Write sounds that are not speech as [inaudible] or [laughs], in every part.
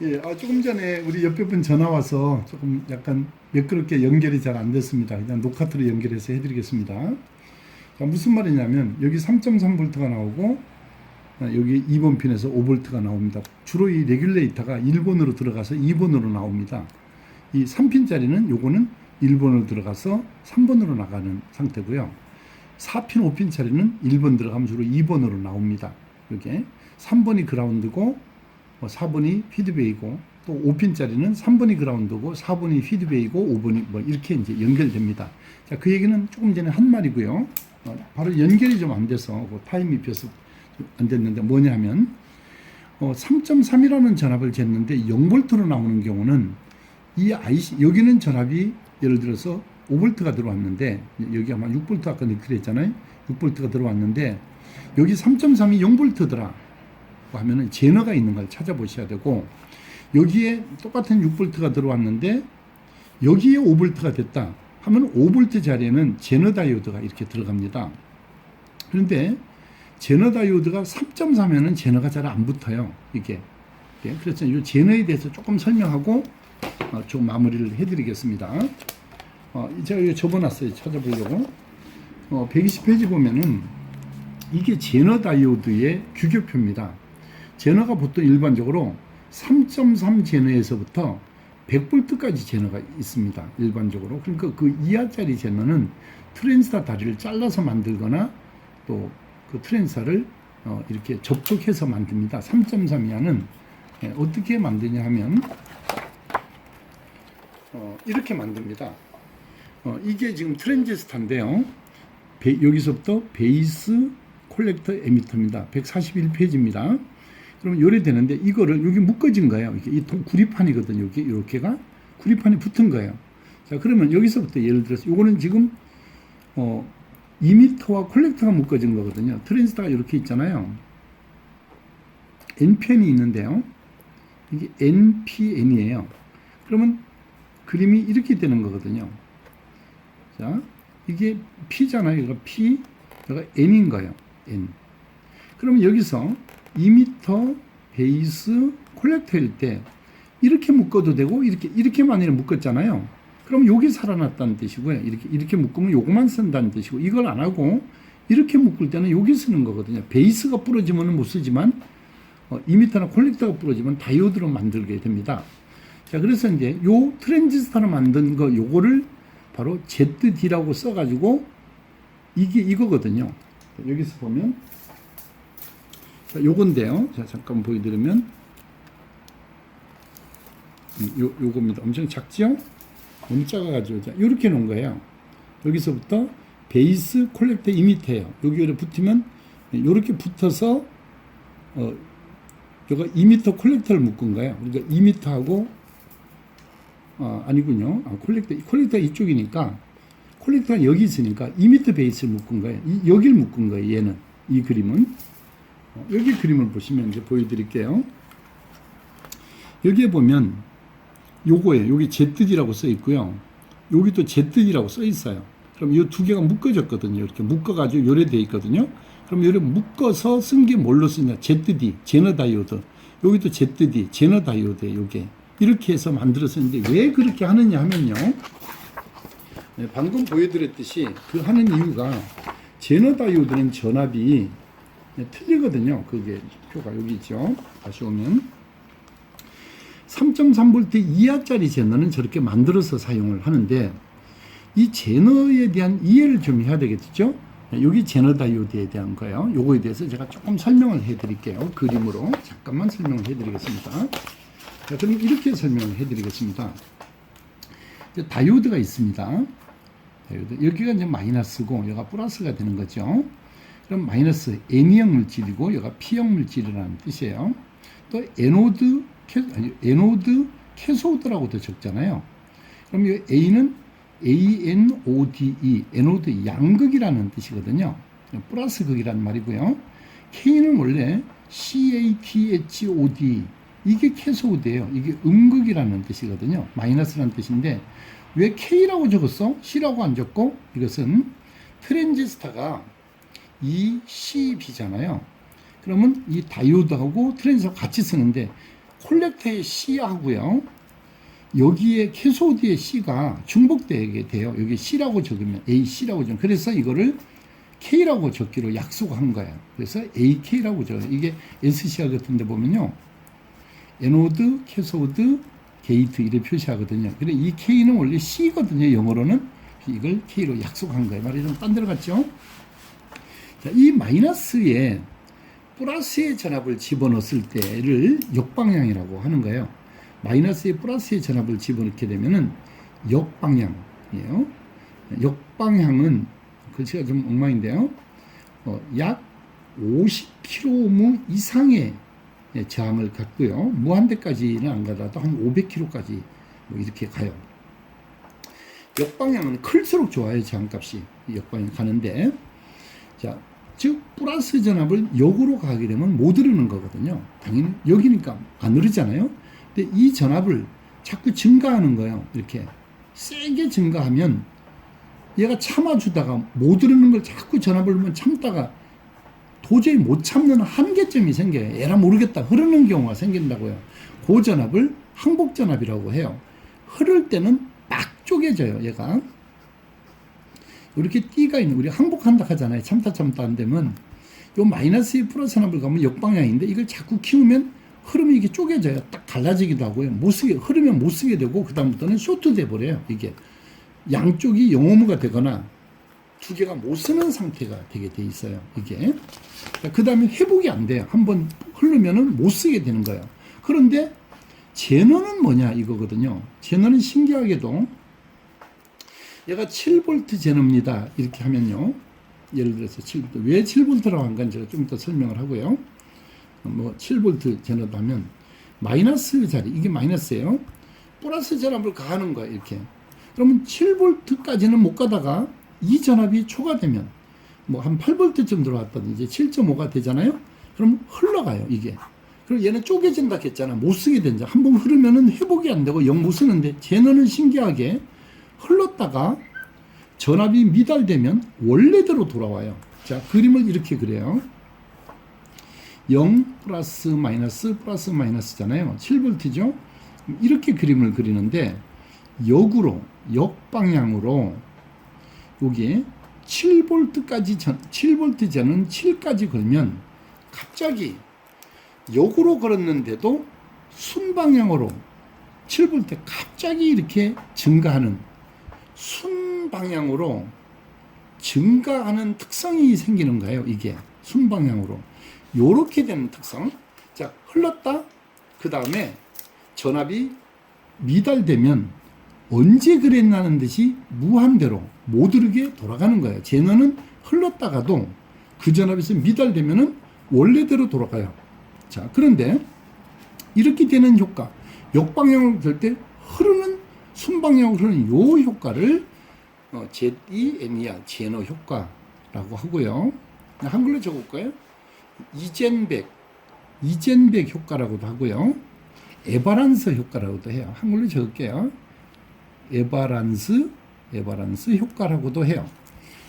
예, 아, 조금 전에 우리 옆에 분 전화 와서 조금 약간 매끄럽게 연결이 잘 안 됐습니다. 그냥 노카트로 연결해서 해드리겠습니다. 자, 무슨 말이냐면 여기 3.3V가 나오고 아, 여기 2번 핀에서 5V가 나옵니다. 주로 이 레귤레이터가 1번으로 들어가서 2번으로 나옵니다. 이 3핀짜리는 요거는 1번으로 들어가서 3번으로 나가는 상태고요. 4핀, 5핀짜리는 1번 들어가면 주로 2번으로 나옵니다. 이게 3번이 그라운드고 뭐 4번이 피드백이고 또 5핀짜리는 3번이 그라운드고 4번이 피드백이고 5번이 뭐 이렇게 이제 연결됩니다. 자, 그 얘기는 조금 전에 한 말이고요. 어, 바로 연결이 좀 안 돼서 그 타임이 비어서 안 됐는데 뭐냐 하면 어, 3.3이라는 전압을 쟀는데 0볼트로 나오는 경우는 이 IC 여기는 전압이 예를 들어서 5볼트가 들어왔는데 여기 아마 6볼트 아까 넣기로 했잖아요. 6볼트가 들어왔는데 여기 3.3이 0볼트더라. 하면은 제너가 있는 걸 찾아보셔야 되고 여기에 똑같은 6볼트가 들어왔는데 여기에 5볼트가 됐다 하면 5볼트 자리에는 제너 다이오드가 이렇게 들어갑니다. 그런데 제너 다이오드가 3.3에는 제너가 잘 안 붙어요. 이게. 예, 그래서 이 제너에 대해서 조금 설명하고 어, 좀 마무리를 해드리겠습니다. 어, 제가 이거 접어놨어요. 찾아보려고. 어, 120페이지 보면은 이게 제너 다이오드의 규격표입니다. 제너가 보통 일반적으로 3.3 제너에서부터 100볼트까지 제너가 있습니다. 일반적으로. 그러니까 그 이하짜리 제너는 트랜스타 다리를 잘라서 만들거나 또 그 트랜스타를 어, 이렇게 접촉해서 만듭니다. 3.3 이하는 예, 어떻게 만드냐 하면 어, 이렇게 만듭니다. 어, 이게 지금 트랜지스타인데요. 베- 여기서부터 베이스 콜렉터 에미터입니다. 141페이지입니다. 그러면 요래 되는데 이거를 여기 묶어진 거예요. 이게 이 동- 구리판이거든요. 여기 이렇게가 구리판이 붙은 거예요. 자 그러면 여기서부터 예를 들어서 요거는 지금 어 2m와 콜렉터가 묶어진 거거든요. 트랜스타가 이렇게 있잖아요. NPN이 있는데요. 이게 NPN이에요. 그러면 그림이 이렇게 되는 거거든요. 자, 이게 P잖아요. 이거 P, 이거 N인 거예요. N. 그러면 여기서 2m 베이스 콜렉터일 때 이렇게 묶어도 되고 이렇게 이렇게 만약에 묶었잖아요. 그럼 여기 살아났다는 뜻이고요. 이렇게 이렇게 묶으면 요거만 쓴다는 뜻이고 이걸 안 하고 이렇게 묶을 때는 여기 쓰는 거거든요. 베이스가 부러지면은 못 쓰지만 어, 2m나 콜렉터가 부러지면 다이오드로 만들게 됩니다. 자, 그래서 이제 요 트랜지스터로 만든 거 요거를 바로 ZD라고 써가지고 이게 이거거든요. 자, 여기서 보면 자, 요건데요. 자, 잠깐 보여드리면 음, 요 요겁니다. 엄청 작지요? 너무 작아가지고 자, 요렇게 놓은 거예요. 여기서부터 베이스 콜렉터 2m예요. 여기를 붙으면 요렇게 붙어서 어 요가 2m 콜렉터를 묶은 거예요. 그러니까 2m하고 아, 아니군요. 아, 콜렉터, 콜렉터가 이쪽이니까, 콜렉터가 여기 있으니까 2m 베이스를 묶은 거예요. 이, 여기를 묶은 거예요, 얘는. 이 그림은. 어, 여기 그림을 보시면 이제 보여드릴게요. 여기에 보면, 요거예요. 여기 ZD라고 써 있고요. 여기 또 ZD라고 써 있어요. 그럼 이 두 개가 묶어졌거든요. 이렇게 묶어가지고 요래 돼 있거든요. 그럼 요래 묶어서 쓴 게 뭘로 쓰냐? ZD, 제너 다이오드. 여기도 ZD, 제너 다이오드에 요게. 이렇게 해서 만들었었는데 왜 그렇게 하느냐 하면요. 네, 방금 보여드렸듯이 그 하는 이유가 제너 다이오드는 전압이 네, 틀리거든요. 그게 표가 여기 있죠. 다시 오면 3.3V 이하짜리 제너는 저렇게 만들어서 사용을 하는데 이 제너에 대한 이해를 좀 해야 되겠죠. 네, 여기 제너 다이오드에 대한 거예요. 요거에 대해서 제가 조금 설명을 해드릴게요. 그림으로 잠깐만 설명을 해드리겠습니다. 자, 그럼 이렇게 설명을 해드리겠습니다. 다이오드가 있습니다. 다이오드. 여기가 이제 마이너스고, 여기가 플러스가 되는 거죠. 그럼 마이너스 N형 물질이고, 여기가 P형 물질이라는 뜻이에요. 또 에노드, 캐, 아니, 에노드 캐소드라고도 적잖아요. 그럼 이 A는 ANODE, 에노드 양극이라는 뜻이거든요. 플러스 극이라는 말이고요. K는 원래 CATHOD, 이게 캐소드예요. 이게 음극이라는 뜻이거든요. 마이너스라는 뜻인데 왜 K라고 적었어? C라고 안 적고 이것은 트랜지스타가 ECB잖아요. 그러면 이 다이오드하고 트랜지스터 같이 쓰는데 콜렉터의 C하고요. 여기에 캐소드의 C가 중복되게 돼요. 여기 C라고 적으면 AC라고 적으면 그래서 이거를 K라고 적기로 약속한 거예요. 그래서 AK라고 적어요. 이게 SCR 같은 데 보면요. 에노드, 캐소드, 게이트 이렇게 표시하거든요. 근데 이 K는 원래 C거든요. 영어로는 이걸 K로 약속한 거예요. 말이 좀 딴 데로 갔죠? 자, 이 마이너스에 플러스의 전압을 집어넣었을 때를 역방향이라고 하는 거예요. 마이너스에 플러스의 전압을 집어넣게 되면은 역방향이에요. 역방향은 글씨가 좀 엉망인데요. 어, 약 50km 이상의 저항을 갖고요. 무한대까지는 안 가더라도 한 500km까지 뭐 이렇게 가요. 역방향은 클수록 좋아요. 저항값이 역방향 가는데 자, 즉 플러스 전압을 역으로 가게 되면 못 흐르는 거거든요. 당연히 여기니까 안 흐르잖아요. 근데 이 전압을 자꾸 증가하는 거예요. 이렇게 세게 증가하면 얘가 참아주다가 못 흐르는 걸 자꾸 전압을 참다가 도저히 못 참는 한계점이 생겨요. 에라 모르겠다. 흐르는 경우가 생긴다고요. 그 전압을 항복 전압이라고 해요. 흐를 때는 막 쪼개져요. 얘가. 이렇게 띠가 있는 우리 항복한다 하잖아요. 참다 참다 안 되면 요 마이너스 2 플러스 전압을 가면 역방향인데 이걸 자꾸 키우면 흐름이 이게 쪼개져요. 딱 갈라지기도 하고요. 못 쓰게 흐르면 못 쓰게 되고 그 다음부터는 쇼트 돼 버려요. 이게 양쪽이 영호무가 되거나 두 개가 못 쓰는 상태가 되게 돼 있어요. 이게 그 다음에 회복이 안 돼요. 한번 흐르면은 못 쓰게 되는 거예요. 그런데 제너는 뭐냐 이거거든요. 제너는 신기하게도 얘가 7V 제너입니다. 이렇게 하면요. 예를 들어서 7V. 왜 7V라고 한 건지 제가 좀 이따 설명을 하고요. 뭐 7V 제너도 하면 마이너스 자리 이게 마이너스예요. 플러스 전압을 가하는 거예요. 이렇게. 그러면 7V까지는 못 가다가 이 전압이 초과되면 뭐 한 8V쯤 들어왔다든지 7.5가 되잖아요. 그럼 흘러가요. 이게. 그리고 얘는 쪼개진다 했잖아. 못 쓰게 된다. 한번 흐르면은 회복이 안 되고 영 못 쓰는데 쟤는 신기하게 흘렀다가 전압이 미달되면 원래대로 돌아와요. 자, 그림을 이렇게 그려요. 0 플러스 마이너스 플러스 마이너스잖아요. 7V죠? 이렇게 그림을 그리는데 역으로 역방향으로 여기 7V까지 전 7V 전은 7까지 걸면 갑자기 역으로 걸었는데도 순방향으로 7V 갑자기 이렇게 증가하는 순방향으로 증가하는 특성이 생기는 거예요. 이게 순방향으로 요렇게 되는 특성. 자 흘렀다. 그 다음에 전압이 미달되면 언제 그랬나는 듯이 무한대로 못 흐르게 돌아가는 거예요. 제너는 흘렀다가도 그 전압에서 미달되면은 원래대로 돌아가요. 자, 그런데 이렇게 되는 효과, 역방향으로 될 때 흐르는 순방향으로 흐르는 요 효과를 어, ZEN이야, 제너 효과라고 하고요. 한글로 적어볼까요? 이젠백, 이젠백 효과라고도 하고요. 에바란스 효과라고도 해요. 한글로 적을게요. 에바란스, 에바란스 효과라고도 해요.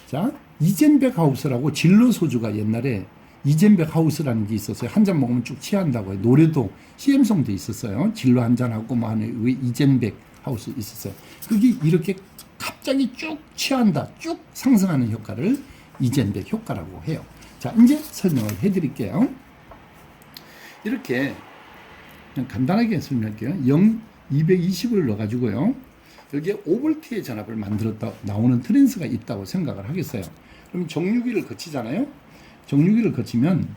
자, 이젠백 하우스라고 진로 소주가 옛날에 이젠백 하우스라는 게 있었어요. 한 잔 먹으면 쭉 취한다고 해요. 노래도 CM송도 있었어요. 진로 한 잔 하고 뭐 하는 왜 이젠백 하우스 있었어요. 그게 이렇게 갑자기 쭉 취한다, 쭉 상승하는 효과를 이젠백 효과라고 해요. 자, 이제 설명을 해드릴게요. 이렇게 그냥 간단하게 설명할게요. 0, 220을 넣어가지고요. 여기에 5V의 전압을 만들었다 나오는 트랜스가 있다고 생각을 하겠어요. 그럼 정유기를 거치잖아요. 정유기를 거치면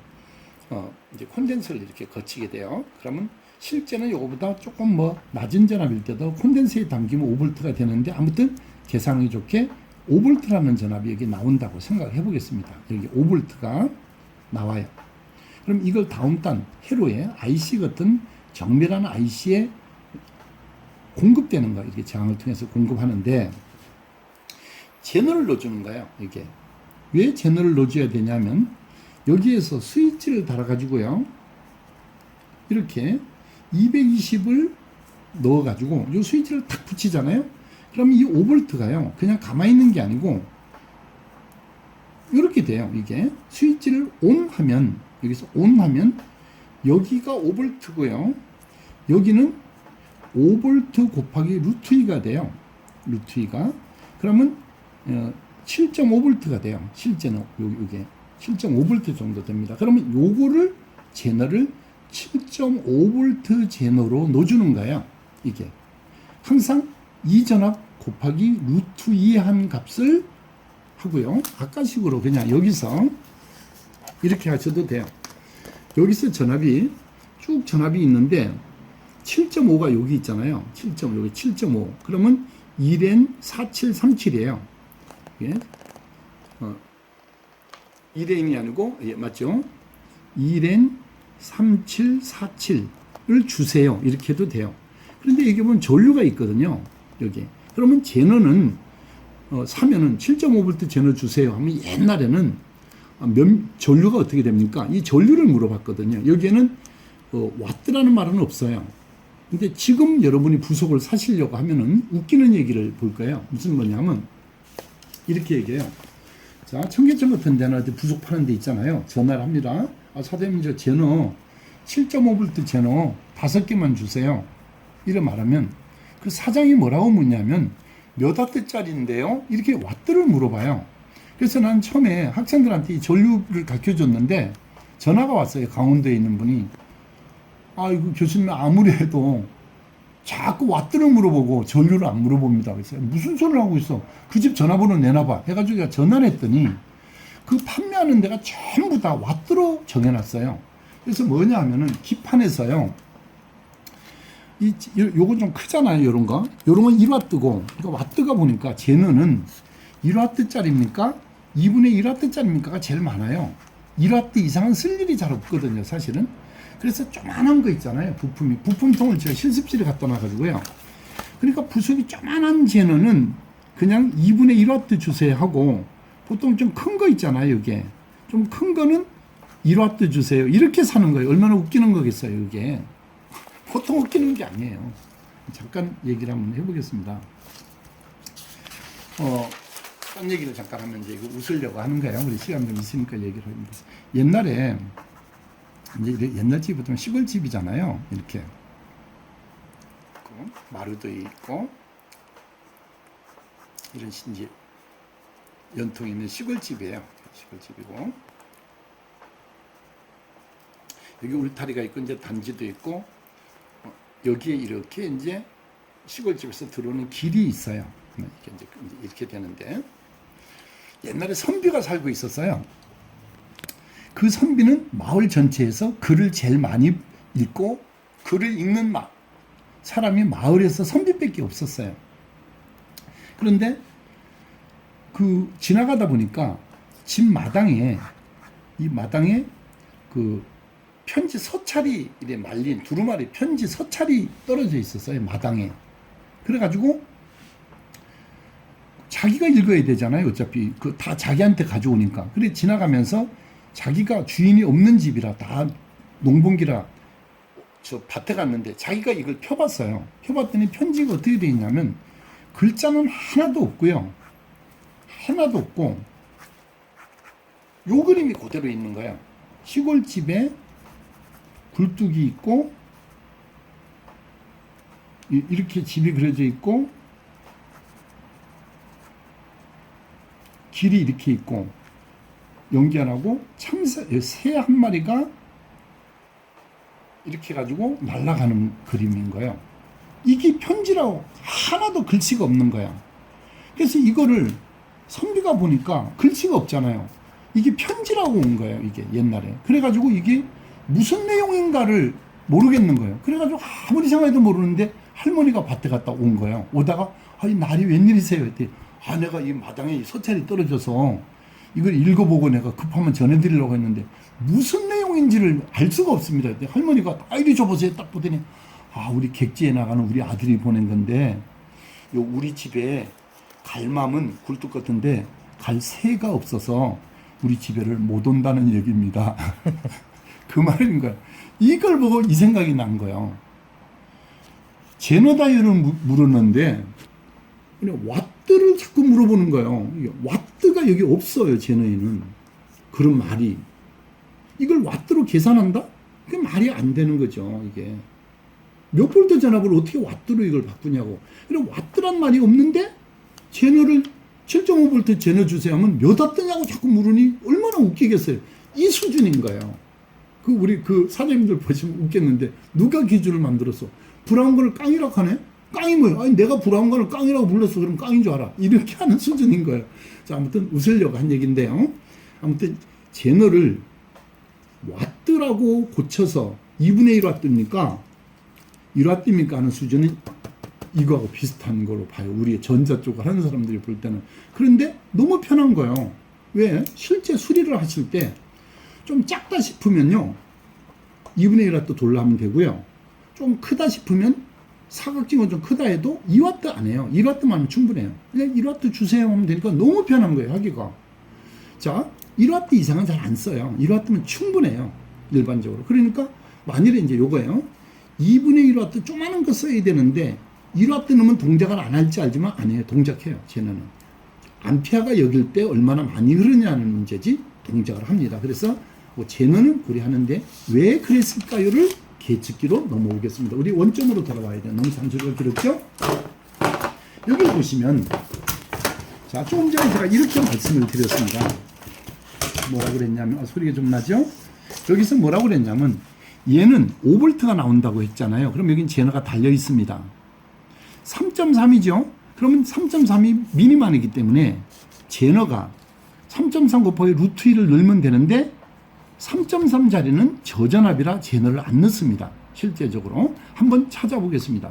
어, 이제 콘덴서를 이렇게 거치게 돼요. 그러면 실제는 이거보다 조금 뭐 낮은 전압일 때도 콘덴서에 담기면 5V가 되는데 아무튼 계산하기 좋게 5V라는 전압이 여기 나온다고 생각을 해보겠습니다. 여기 5V가 나와요. 그럼 이걸 다음 단 회로에 IC 같은 정밀한 IC에 공급되는 거 이렇게 저항을 통해서 공급하는데 제너를 넣어주는 거예요. 이게 왜 제너를 넣어줘야 되냐면 여기에서 스위치를 달아가지고요 이렇게 220을 넣어가지고 이 스위치를 탁 붙이잖아요. 그럼 이 5V가요 그냥 가만히 있는 게 아니고 이렇게 돼요. 이게 스위치를 온 하면 여기서 온 하면 여기가 5V고요. 여기는 5V 곱하기 루트 2가 돼요. 루트 2가. 그러면 어, 7.5V가 돼요. 실제는 요- 요게 7.5V 정도 됩니다. 그러면 요거를 제너를 7.5V 제너로 넣어주는 거예요. 이게 항상 이 전압 곱하기 루트 2의 한 값을 하고요. 아까식으로 그냥 여기서 이렇게 하셔도 돼요. 여기서 전압이 쭉 전압이 있는데 7.5가 여기 있잖아요. 7.5 여기 7.5 그러면 1N 4737이에요. 예. 어, 1N이 아니고 예, 맞죠? 1N 3747을 주세요. 이렇게 해도 돼요. 그런데 여기 보면 전류가 있거든요. 여기. 그러면 제너는 어, 사면은 7.5V 제너 주세요 하면 옛날에는 아, 몇, 전류가 어떻게 됩니까? 이 전류를 물어봤거든요. 여기에는 어, 와트라는 말은 없어요. 근데 지금 여러분이 부속을 사시려고 하면은 웃기는 얘기를 볼 거예요. 무슨 뭐냐면 이렇게 얘기해요. 자, 청계천 같은 어디 부속 파는 데 있잖아요. 전화를 합니다. 아, 사장님 저 제너 7.5V 제너 다섯 개만 주세요. 이래 말하면 그 사장이 뭐라고 묻냐면 몇 와트짜리인데요? 이렇게 와트를 물어봐요. 그래서 난 처음에 학생들한테 이 전류를 가르쳐 줬는데 전화가 왔어요. 강원도에 있는 분이. 아, 이거 교수님 아무리 해도 자꾸 와트를 물어보고 전류를 안 물어봅니다. 그래서 무슨 소리를 하고 있어? 그 집 전화번호 내놔봐. 해가지고 제가 전화를 했더니 그 판매하는 데가 전부 다 와트로 정해놨어요. 그래서 뭐냐 하면은 기판에서요. 이, 요- 요건 좀 크잖아요, 요런 거. 요런 건 1와트고, 이거 와트가 보니까 제너는 1와트짜리입니까? 2분의 1와트짜리입니까가 제일 많아요. 1와트 이상은 쓸 일이 잘 없거든요, 사실은. 그래서 조만한 거 있잖아요, 부품이. 부품통을 제가 실습실에 갖다 놔가지고요. 그러니까 부속이 조만한 제너는 그냥 2분의 1와트 주세요 하고, 보통 좀 큰 거 있잖아요, 이게. 좀 큰 거는 1와트 주세요. 이렇게 사는 거예요. 얼마나 웃기는 거겠어요, 이게. [laughs] 보통 웃기는 게 아니에요. 잠깐 얘기를 한번 해보겠습니다. 어, 딴 얘기를 잠깐 하면 이제 이거 웃으려고 하는 거예요. 우리 시간 좀 있으니까 얘기를 합니다. 옛날에 이제 옛날 집이 보통 시골 집이잖아요. 이렇게 마루도 있고 이런 시- 이제 연통 있는 시골 집이에요. 시골 집이고 여기 울타리가 있고 이제 단지도 있고 어, 여기에 이렇게 이제 시골집에서 들어오는 길이 있어요. 네, 이렇게 이제 이렇게 되는데 옛날에 선비가 살고 있었어요. 그 선비는 마을 전체에서 글을 제일 많이 읽고 글을 읽는 마, 사람이 마을에서 선비밖에 없었어요. 그런데 그 지나가다 보니까 집 마당에 이 마당에 그 편지 서찰이 이래 말린 두루마리 편지 서찰이 떨어져 있었어요 마당에. 그래가지고 자기가 읽어야 되잖아요 어차피. 그 다 자기한테 가져오니까. 그래 지나가면서 자기가 주인이 없는 집이라 다 농번기라 저 밭에 갔는데 자기가 이걸 펴봤어요. 펴봤더니 편지가 어떻게 돼 있냐면 글자는 하나도 없고요 하나도 없고 요 그림이 그대로 있는 거야 시골집에 굴뚝이 있고 이- 이렇게 집이 그려져 있고 길이 이렇게 있고 연기 안 하고 참새 새 한 마리가 이렇게 가지고 날아가는 그림인 거예요. 이게 편지라고 하나도 글씨가 없는 거야. 그래서 이거를 선비가 보니까 글씨가 없잖아요. 이게 편지라고 온 거예요. 이게 옛날에. 그래가지고 이게 무슨 내용인가를 모르겠는 거예요. 그래가지고 아무리 생각해도 모르는데 할머니가 밭에 갔다 온 거예요. 오다가 아, 이 날이 웬일이세요? 했더니 아 내가 이 마당에 이 서찰이 떨어져서 이걸 읽어보고 내가 급하면 전해드리려고 했는데 무슨 내용인지를 알 수가 없습니다. 할머니가 아 이리 줘보세요. 딱 보더니 아 우리 객지에 나가는 우리 아들이 보낸 건데 요 우리 집에 갈맘은 굴뚝 같은데 갈 새가 없어서 우리 집에를 못 온다는 얘기입니다. [laughs] 그 말인 거야. 이걸 보고 이 생각이 난 거예요. 제너다이를 무- 물었는데 와트를 자꾸 물어보는 거예요. 와트가 여기 없어요. 제너에는 그런 말이 이걸 와트로 계산한다? 그게 말이 안 되는 거죠. 이게 몇 볼트 전압을 어떻게 와트로 이걸 바꾸냐고. 와트란 말이 없는데 제너를 7.5볼트 제너 주세요 하면 몇 와트냐고 자꾸 물으니 얼마나 웃기겠어요. 이 수준인 거예요. 그 우리 그 사장님들 보시면 웃겠는데 누가 기준을 만들었어? 브라운관을 깡이라고 하네? 깡이 뭐야? 아니 내가 브라운관을 깡이라고 불렀어 그럼 깡인 줄 알아. 이렇게 하는 수준인 거예요. 자 아무튼 웃으려고 한 얘기인데요. 아무튼 제너를 와트라고 고쳐서 2분의 1와트입니까? 1와트입니까 하는 수준은 이거하고 비슷한 걸로 봐요. 우리 전자 쪽을 하는 사람들이 볼 때는. 그런데 너무 편한 거예요. 왜? 실제 수리를 하실 때 좀 작다 싶으면요. 2분의 1와트 돌라하면 되고요. 좀 크다 싶으면 사각지가 좀 크다 해도 2와트 안 해요. 1와트만 하면 충분해요. 그냥 1와트 주세요 하면 되니까 너무 편한 거예요. 하기가. 자, 1와트 이상은 잘 안 써요. 1와트면 충분해요. 일반적으로. 그러니까 만일에 이제 요거예요. 2분의 1와트 조그마한 거 써야 되는데 1와트 넣으면 동작을 안 할지 알지만 안 해요. 동작해요. 쟤는. 암페아가 여길 때 얼마나 많이 흐르냐는 문제지 동작을 합니다. 그래서 뭐 제너는 고려하는데 왜 그랬을까요를 계측기로 넘어오겠습니다. 우리 원점으로 돌아와야 돼요. 너무 잔소리가 길었죠? 여기 보시면 자 조금 전에 제가 이렇게 말씀을 드렸습니다. 뭐라 그랬냐면 아, 소리가 좀 나죠? 여기서 뭐라고 그랬냐면 얘는 5볼트가 나온다고 했잖아요. 그럼 여긴 제너가 달려 있습니다. 3.3이죠. 그러면 3.3이 미니만이기 때문에 제너가 3.3 곱하기 루트 1을 넣으면 되는데 3.3 자리는 저전압이라 제너를 안 넣습니다. 실제적으로 한번 찾아보겠습니다.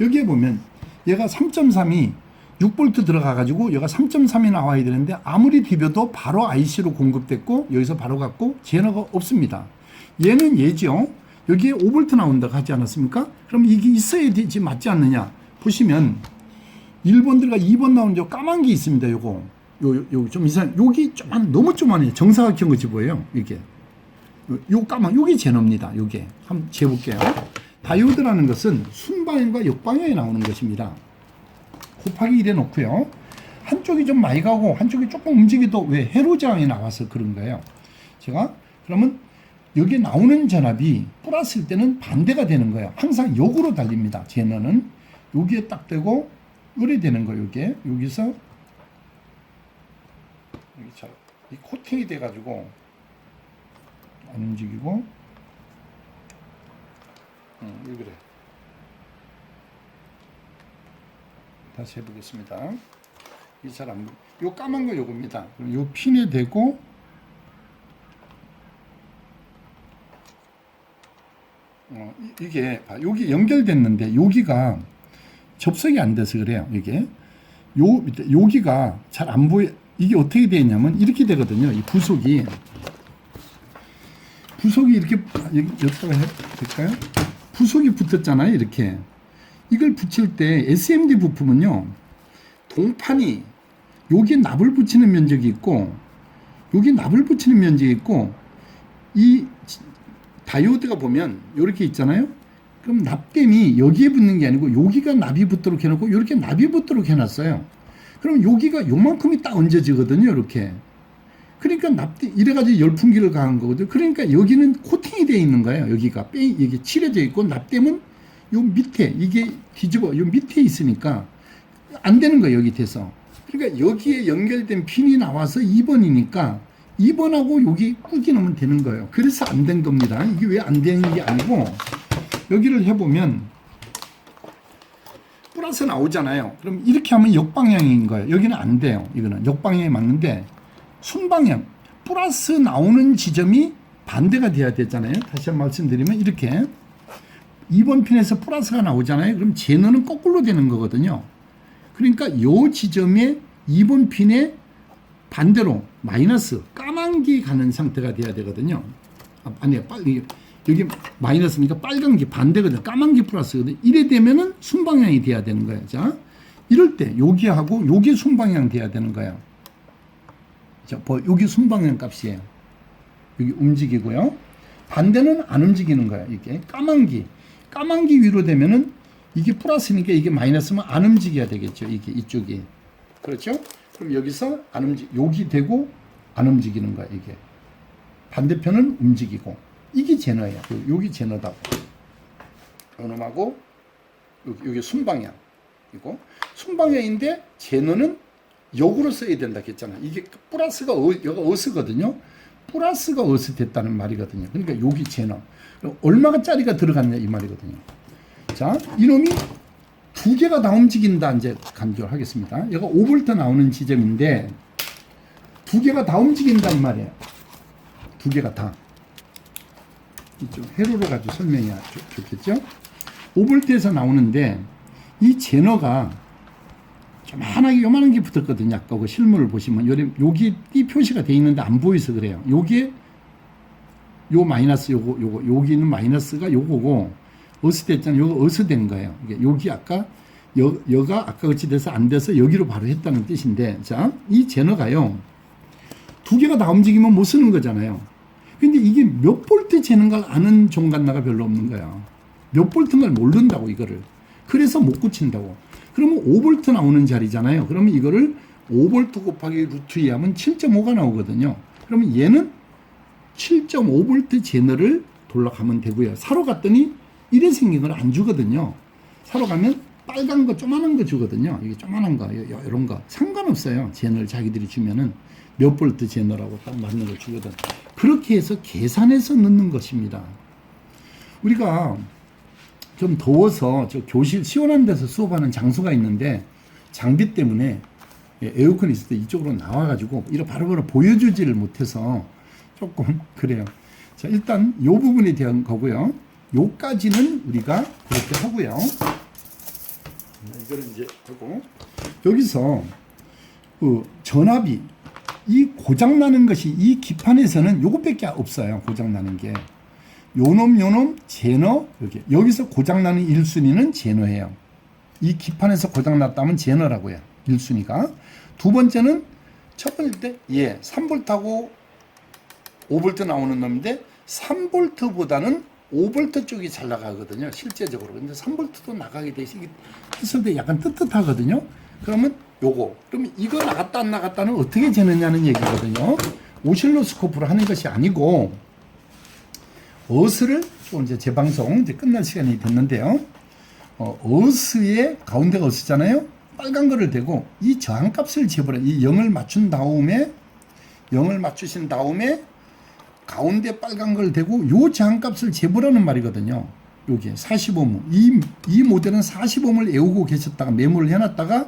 여기에 보면 얘가 3.3이 6볼트 들어가 가지고 얘가 3.3이 나와야 되는데 아무리 비벼도 바로 IC로 공급됐고 여기서 바로 갔고 제너가 없습니다. 얘는 얘죠. 여기에 5볼트 나온다고 하지 않았습니까? 그럼 이게 있어야 되지 맞지 않느냐? 보시면 1번 들어가 2번 나오는 저 까만 게 있습니다. 요거. 요, 요, 요, 좀 이상, 여기 좀만, 너무 좀만해요. 정사각형 거지 보여요. 이게. 요, 요 까만, 요게 제너입니다. 요게. 한번 재볼게요. 다이오드라는 것은 순방향과 역방향에 나오는 것입니다. 곱하기 1해 놓고요. 한쪽이 좀 많이 가고 한쪽이 조금 움직여도 왜 회로저항이 나와서 그런 거예요. 제가 그러면 여기 나오는 전압이 플러스일 때는 반대가 되는 거예요. 항상 역으로 달립니다. 제너는 여기에 딱 대고 요래 되는 거예요. 이게 여기서 여기 자, 이 코팅이 돼 가지고 안 움직이고 음, 왜 그래? 다시 해보겠습니다. 이 사람 요 까만 거 요겁니다. 그럼 요 핀에 대고 어, 이- 이게 봐, 여기 연결됐는데 여기가 접속이 안 돼서 그래요. 이게 요 여기가 잘 안 보여. 이게 어떻게 되냐면 이렇게 되거든요. 이 부속이 부속이 이렇게 아, 여기 여기다가 해 될까요? 부속이 붙었잖아요. 이렇게 이걸 붙일 때 SMD 부품은요. 동판이 여기 납을 붙이는 면적이 있고 여기 납을 붙이는 면적이 있고 이 지- 다이오드가 보면 이렇게 있잖아요. 그럼 납땜이 여기에 붙는 게 아니고 여기가 납이 붙도록 해놓고 이렇게 납이 붙도록 해놨어요. 그럼 여기가 요만큼이 딱 얹어지거든요. 이렇게. 그러니까 납땜 이래가지고 열풍기를 가한 거거든요. 그러니까 여기는 코팅이 되어 있는 거예요. 여기가 빼 이게 칠해져 있고 납땜은 요 밑에 이게 뒤집어 요 밑에 있으니까 안 되는 거예요. 여기 돼서. 그러니까 여기에 연결된 핀이 나와서 2번이니까 2번하고 여기 꾸기 넣으면 되는 거예요. 그래서 안 된 겁니다. 이게 왜 안 되는 게 아니고 여기를 해보면 플러스 나오잖아요. 그럼 이렇게 하면 역방향인 거예요. 여기는 안 돼요. 이거는 역방향이 맞는데 순방향 플러스 나오는 지점이 반대가 돼야 되잖아요. 다시 한 번 말씀드리면 이렇게 2번 핀에서 플러스가 나오잖아요. 그럼 제너는 거꾸로 되는 거거든요. 그러니까 요 지점에 2번 핀에 반대로 마이너스 까만 게 가는 상태가 돼야 되거든요. 아, 아니요, 빨리 여기 마이너스니까 빨간 게 반대거든요. 까만 게 플러스거든요. 이래 되면은 순방향이 돼야 되는 거예요. 자, 이럴 때 여기하고 여기 순방향 돼야 되는 거예요. 자, 뭐 여기 순방향 값이에요. 여기 움직이고요. 반대는 안 움직이는 거예요. 이게 까만 기, 까만 기 위로 되면은 이게 플러스니까 이게 마이너스면 안 움직여야 되겠죠. 이게 이쪽이 그렇죠? 그럼 여기서 안 움직, 여기 되고 안 움직이는 거야 이게. 반대편은 움직이고 이게. 요- 여기 제너다. 요놈하고 여기, 여기 순방향 이고 순방향인데 제너는 역으로 써야 된다 했잖아. 이게 플러스가 어, 여가 어스거든요. 플러스가 어스 됐다는 말이거든요. 그러니까 여기 제너 얼마가 짜리가 들어갔냐 이 말이거든요. 자, 이놈이 두 개가 다 움직인다 이제 간주를 하겠습니다. 얘가 5V 나오는 지점인데 두 개가 다 움직인다 이 말이에요. 두 개가 다. 이쪽 회로로 가지고 설명해야 좋, 좋겠죠? 5V에서 나오는데 이 제너가 조만하게 요만한 게 붙었거든요. 아까 그 실물을 보시면 요래 여기 띠 표시가 돼 있는데 안 보여서 그래요. 요게 요 마이너스 요거 요거 여기는 마이너스가 요거고 어스 됐잖아요. 요거 어스 된 거예요. 이게 여기 아까 여, 여가 아까 같이 돼서 안 돼서 여기로 바로 했다는 뜻인데 자, 이 제너가요. 두 개가 다 움직이면 못 쓰는 거잖아요. 근데 이게 몇 볼트 재는 걸 아는 종갓나가 별로 없는 거야. 몇 볼트인 걸 모른다고 이거를. 그래서 못 고친다고. 그러면 5볼트 나오는 자리잖아요. 그러면 이거를 5볼트 곱하기 루트 2 하면 7.5가 나오거든요. 그러면 얘는 7.5볼트 제너를 돌아가면 되고요. 사러 갔더니 이래 생긴 걸 안 주거든요. 사러 가면 빨간 거 조만한 거 주거든요. 이게 조만한 거 이런 거 상관없어요. 제너를 자기들이 주면은 몇 볼트 제너라고 딱 맞는 걸 주거든. 그렇게 해서 계산해서 넣는 것입니다. 우리가 좀 더워서 저 교실 시원한 데서 수업하는 장소가 있는데 장비 때문에 예, 에어컨이 있을 때 이쪽으로 나와가지고 이렇게 바로바로 보여주지를 못해서 조금 그래요. 자 일단 요 부분에 대한 거고요. 요까지는 우리가 그렇게 하고요. 이거를 이제 하고 여기서 그 전압이 이 고장 나는 것이 이 기판에서는 요것밖에 없어요. 고장 나는 게. 요놈 요놈 제너 여기 여기서 고장 나는 1순위는 제너예요. 이 기판에서 고장 났다면 제너라고 해요. 1순위가. 두 번째는 첫 번째 때 예, 3볼트하고 5볼트 나오는 놈인데 3볼트보다는 5볼트 쪽이 잘 나가거든요. 실제적으로. 근데 3볼트도 나가게. 했을 때 약간 뜨뜻하거든요. 그러면 요거. 그러면 이거 나갔다 안 나갔다는 어떻게 재느냐는 얘기거든요. 오실로스코프로 하는 것이 아니고 어스를 또 이제 재방송 이제 끝날 시간이 됐는데요. 어, 어스의 가운데가 어스잖아요. 빨간 거를 대고 이 저항값을 재버려. 이 0을 맞춘 다음에 0을 맞추신 다음에 가운데 빨간 걸 대고 요 저항값을 재보라는 말이거든요. 여기 45옴. 이, 이 모델은 45옴을 외우고 계셨다가 메모를 해놨다가